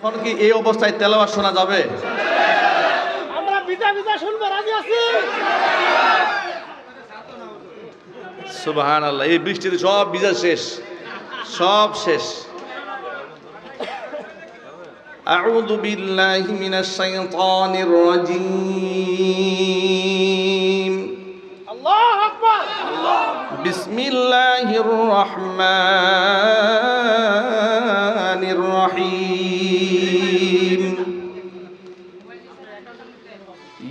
এখন কি এই অবস্থায় তেলাওয়াত শোনা যাবে আমরা বিজা বিজা শুনবো রাজি আছি সুবাহান আল্লাহ এই বৃষ্টিতে সব ভিজা শেষ সব শেষ أعوذ بالله من الشيطان الرجيم আল্লাহ আকবার بسم الله الرحمن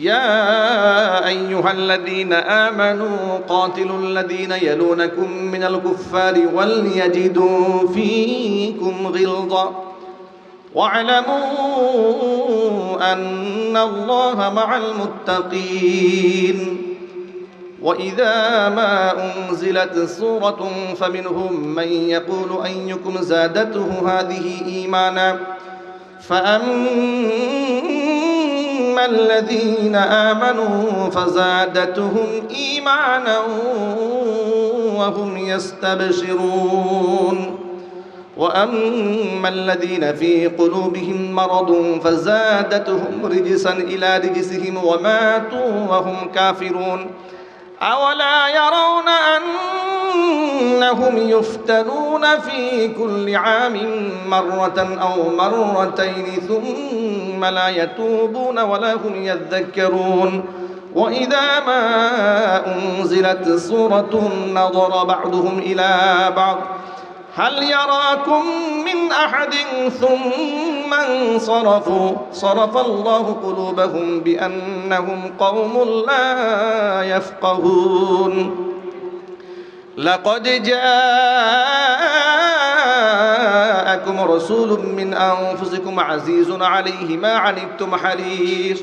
يا أيها الذين آمنوا قاتلوا الذين يلونكم من الكفار وليجدوا فيكم غلظة. واعلموا أن الله مع المتقين. وإذا ما أنزلت سورة فمنهم من يقول أيكم زادته هذه إيمانا فأما الذين آمنوا فزادتهم إيمانا وهم يستبشرون وأما الذين في قلوبهم مرض فزادتهم رجسا إلى رجسهم وماتوا وهم كافرون أولا يرون أنهم يفتنون في كل عام مرة أو مرتين ثم لا يتوبون ولا هم يذكرون. وإذا ما أنزلت سورة نظر بعضهم إلى بعض هل يراكم من أحد ثم انصرفوا؟ صرف الله قلوبهم بأنهم قوم لا يفقهون. لقد جاءكم رسول من أنفسكم عزيز عليه ما عنتم حريص.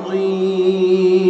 عظيم